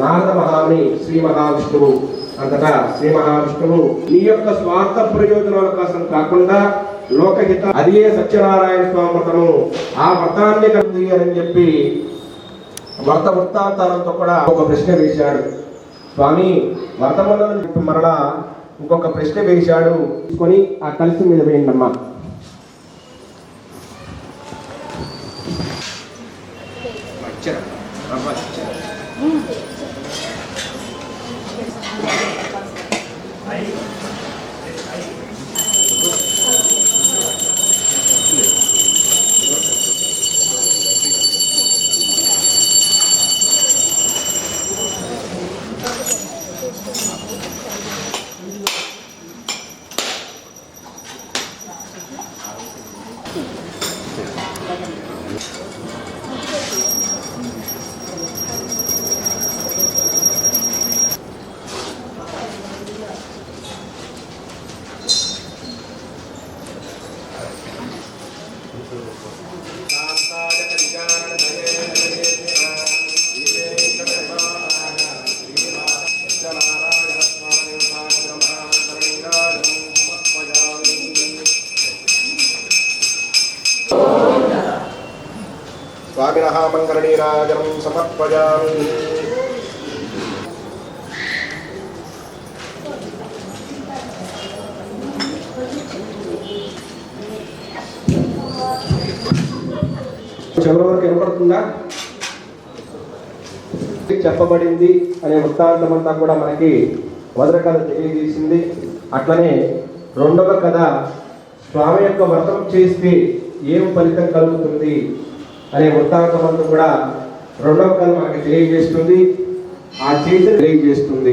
నారద మహాముని శ్రీ మహావిష్ణువు. అంతటా శ్రీ మహావిష్ణువు నీ యొక్క స్వార్థ ప్రయోజనాల కోసం కాకుండా లోకహిత అదే సత్యనారాయణ స్వామి వ్రతము ఆ వ్రతాన్ని కలిగియని చెప్పి వ్రత వృత్తాంతాలతో కూడా ఒక ప్రశ్న వేశాడు. స్వామి వ్రతములను చెప్పి మరలా ఇంకొక ప్రశ్న వేశాడు. కొని ఆ కలిసి మీద వేయండి అమ్మా 頑張って。うん స్వామినః మంగళనీరాజనం సమర్పయామి చివరి వరకు వినపడుతుందా? చెప్పబడింది అనే వృత్తాంతం అంతా కూడా మనకి మొదటి కథ తెలియజేసింది. అట్లనే రెండవ కథ స్వామి యొక్క వ్రతం చేస్తే ఏం ఫలితం కలుగుతుంది? అనే వృత్తాంతం అంతా కూడా రెండవ కాలం మనకి తెలియజేస్తుంది. ఆ చరిత్ర తెలియజేస్తుంది.